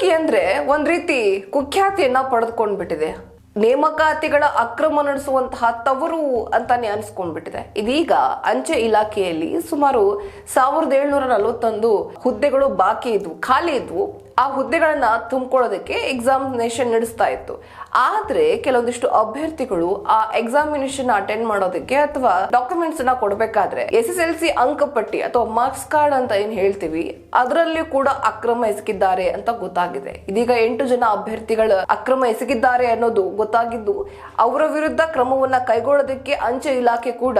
ಇಲಾಖೆ ಅಂದ್ರೆ ಒಂದ್ ರೀತಿ ಕುಖ್ಯಾತಿಯನ್ನ ಪಡೆದುಕೊಂಡ್ಬಿಟ್ಟಿದೆ. ನೇಮಕಾತಿಗಳ ಅಕ್ರಮ ನಡೆಸುವಂತಹ ತವರು ಅಂತಾನೆ ಅನ್ಸ್ಕೊಂಡ್ಬಿಟ್ಟಿದೆ. ಇದೀಗ ಅಂಚೆ ಇಲಾಖೆಯಲ್ಲಿ ಸುಮಾರು ಸಾವಿರದ ಏಳ್ನೂರ ನಲವತ್ತೊಂದು ಹುದ್ದೆಗಳು ಬಾಕಿ ಇದ್ವು, ಖಾಲಿ ಇದ್ವು. ಆ ಹುದ್ದೆಗಳನ್ನ ತುಂಬಿಕೊಳ್ಳೋದಕ್ಕೆ ಎಕ್ಸಾಮಿನೇಷನ್ ನಡೆಸ್ತಾ ಇತ್ತು. ಆದ್ರೆ ಕೆಲವೊಂದಿಷ್ಟು ಅಭ್ಯರ್ಥಿಗಳು ಆ ಎಕ್ಸಾಮಿನೇಷನ್ ಅಟೆಂಡ್ ಮಾಡೋದಕ್ಕೆ ಅಥವಾ ಡಾಕ್ಯುಮೆಂಟ್ಸ್ನ ಕೊಡಬೇಕಾದ್ರೆ ಎಸ್ ಎಸ್ ಎಲ್ ಸಿ ಅಂಕಪಟ್ಟಿ ಅಥವಾ ಮಾರ್ಕ್ಸ್ ಕಾರ್ಡ್ ಅಂತ ಏನ್ ಹೇಳ್ತೀವಿ, ಅದರಲ್ಲಿ ಕೂಡ ಅಕ್ರಮ ಎಸಗಿದ್ದಾರೆ ಅಂತ ಗೊತ್ತಾಗಿದೆ. ಇದೀಗ ಎಂಟು ಜನ ಅಭ್ಯರ್ಥಿಗಳು ಅಕ್ರಮ ಎಸಗಿದ್ದಾರೆ ಅನ್ನೋದು ಗೊತ್ತಾಗಿದ್ದು, ಅವರ ವಿರುದ್ಧ ಕ್ರಮವನ್ನ ಕೈಗೊಳ್ಳೋದಕ್ಕೆ ಅಂಚೆ ಇಲಾಖೆ ಕೂಡ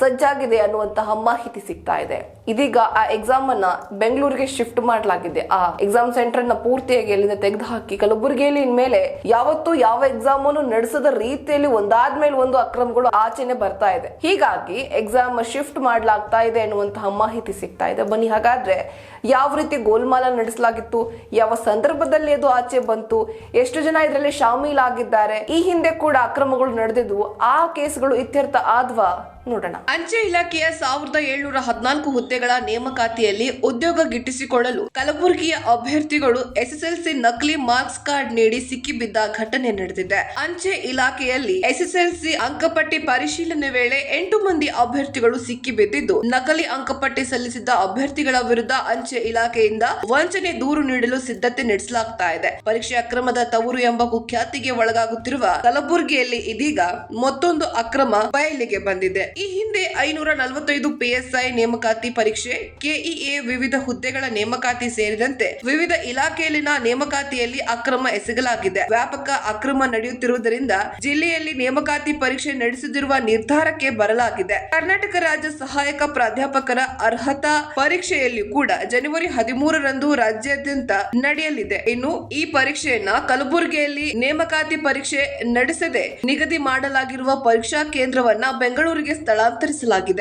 ಸಜ್ಜಾಗಿದೆ ಅನ್ನುವಂತಹ ಮಾಹಿತಿ ಸಿಗ್ತಾ ಇದೆ. ಇದೀಗ ಆ ಎಕ್ಸಾಮ್ ಅನ್ನ ಬೆಂಗಳೂರಿಗೆ ಶಿಫ್ಟ್ ಮಾಡಲಾಗಿದೆ. ಆ ಎಕ್ಸಾಮ್ ಸೆಂಟರ್ ನ ಪೂರ್ತಿಯಾಗಿ ಅಲ್ಲಿಂದ ತೆಗೆದುಹಾಕಿ ಕಲಬುರಗಿಯಲ್ಲಿ ಇನ್ಮೇಲೆ ಯಾವತ್ತೂ ಯಾವ ಎಕ್ಸಾಮ್ ಅನ್ನು ನಡೆಸದ ರೀತಿಯಲ್ಲಿ ಒಂದಾದ್ಮೇಲೆ ಒಂದು ಅಕ್ರಮಗಳು ಆಚೆನೆ ಬರ್ತಾ ಇದೆ. ಹೀಗಾಗಿ ಎಕ್ಸಾಮ್ ಶಿಫ್ಟ್ ಮಾಡಲಾಗ್ತಾ ಇದೆ ಎನ್ನುವಂತಹ ಮಾಹಿತಿ ಸಿಗ್ತಾ ಇದೆ. ಬನ್ನಿ, ಹಾಗಾದ್ರೆ ಯಾವ ರೀತಿ ಗೋಲ್ಮಾಲ ನಡೆಸಲಾಗಿತ್ತು, ಯಾವ ಸಂದರ್ಭದಲ್ಲಿ ಅದು ಆಚೆ ಬಂತು, ಎಷ್ಟು ಜನ ಇದರಲ್ಲಿ ಶಾಮೀಲಾಗಿದ್ದಾರೆ, ಈ ಹಿಂದೆ ಕೂಡ ಅಕ್ರಮಗಳು ನಡೆದಿದ್ವು, ಆ ಕೇಸ್ಗಳು ಇತ್ಯರ್ಥ ಆದ್ವಾ? ನೋಡೋಣ. ಅಂಚೆ ಇಲಾಖೆಯ ಸಾವಿರದ ಏಳ್ನೂರ ಹದಿನಾಲ್ಕು ಹುದ್ದೆಗಳ ನೇಮಕಾತಿಯಲ್ಲಿ ಉದ್ಯೋಗ ಗಿಟ್ಟಿಸಿಕೊಳ್ಳಲು ಕಲಬುರಗಿಯ ಅಭ್ಯರ್ಥಿಗಳು ಎಸ್ಎಸ್ಎಲ್ಸಿ ನಕಲಿ ಮಾರ್ಕ್ಸ್ ಕಾರ್ಡ್ ನೀಡಿ ಸಿಕ್ಕಿಬಿದ್ದ ಘಟನೆ ನಡೆದಿದೆ. ಅಂಚೆ ಇಲಾಖೆಯಲ್ಲಿ ಎಸ್ಎಸ್ಎಲ್ಸಿ ಅಂಕಪಟ್ಟಿ ಪರಿಶೀಲನೆ ವೇಳೆ ಎಂಟು ಮಂದಿ ಅಭ್ಯರ್ಥಿಗಳು ಸಿಕ್ಕಿಬಿದ್ದಿದ್ದು, ನಕಲಿ ಅಂಕಪಟ್ಟಿ ಸಲ್ಲಿಸಿದ್ದ ಅಭ್ಯರ್ಥಿಗಳ ವಿರುದ್ಧ ಅಂಚೆ ಇಲಾಖೆಯಿಂದ ವಂಚನೆ ದೂರು ನೀಡಲು ಸಿದ್ಧತೆ ನಡೆಸಲಾಗ್ತಾ ಇದೆ. ಪರೀಕ್ಷೆ ಅಕ್ರಮದ ತವರು ಎಂಬ ಕುಖ್ಯಾತಿಗೆ ಒಳಗಾಗುತ್ತಿರುವ ಕಲಬುರಗಿಯಲ್ಲಿ ಇದೀಗ ಮತ್ತೊಂದು ಅಕ್ರಮ ಬಯಲಿಗೆ ಬಂದಿದೆ. ಈ ಹಿಂದೆ ಐನೂರ ನಲವತ್ತೈದು ಪಿಎಸ್ಐ ನೇಮಕಾತಿ ಪರೀಕ್ಷೆ ಕೆಇಎ ವಿವಿಧ ಹುದ್ದೆಗಳ ನೇಮಕಾತಿ ಸೇರಿದಂತೆ ವಿವಿಧ ಇಲಾಖೆಯಲ್ಲಿನ ನೇಮಕಾತಿಯಲ್ಲಿ ಅಕ್ರಮ ಎಸಗಲಾಗಿದೆ. ವ್ಯಾಪಕ ಅಕ್ರಮ ನಡೆಯುತ್ತಿರುವುದರಿಂದ ಜಿಲ್ಲೆಯಲ್ಲಿ ನೇಮಕಾತಿ ಪರೀಕ್ಷೆ ನಡೆಸುತ್ತಿರುವ ನಿರ್ಧಾರಕ್ಕೆ ಬರಲಾಗಿದೆ. ಕರ್ನಾಟಕ ರಾಜ್ಯ ಸಹಾಯಕ ಪ್ರಾಧ್ಯಾಪಕರ ಅರ್ಹತಾ ಪರೀಕ್ಷೆಯಲ್ಲಿ ಕೂಡ ಜನವರಿ ಹದಿಮೂರರಂದು ರಾಜ್ಯಾದ್ಯಂತ ನಡೆಯಲಿದೆ. ಇನ್ನು ಈ ಪರೀಕ್ಷೆಯನ್ನ ಕಲಬುರಗಿಯಲ್ಲಿ ನೇಮಕಾತಿ ಪರೀಕ್ಷೆ ನಡೆಸದೆ ನಿಗದಿ ಮಾಡಲಾಗಿರುವ ಪರೀಕ್ಷಾ ಕೇಂದ್ರವನ್ನ ಬೆಂಗಳೂರಿಗೆ ಸ್ಥಳಾಂತರಿಸಲಾಗಿದೆ.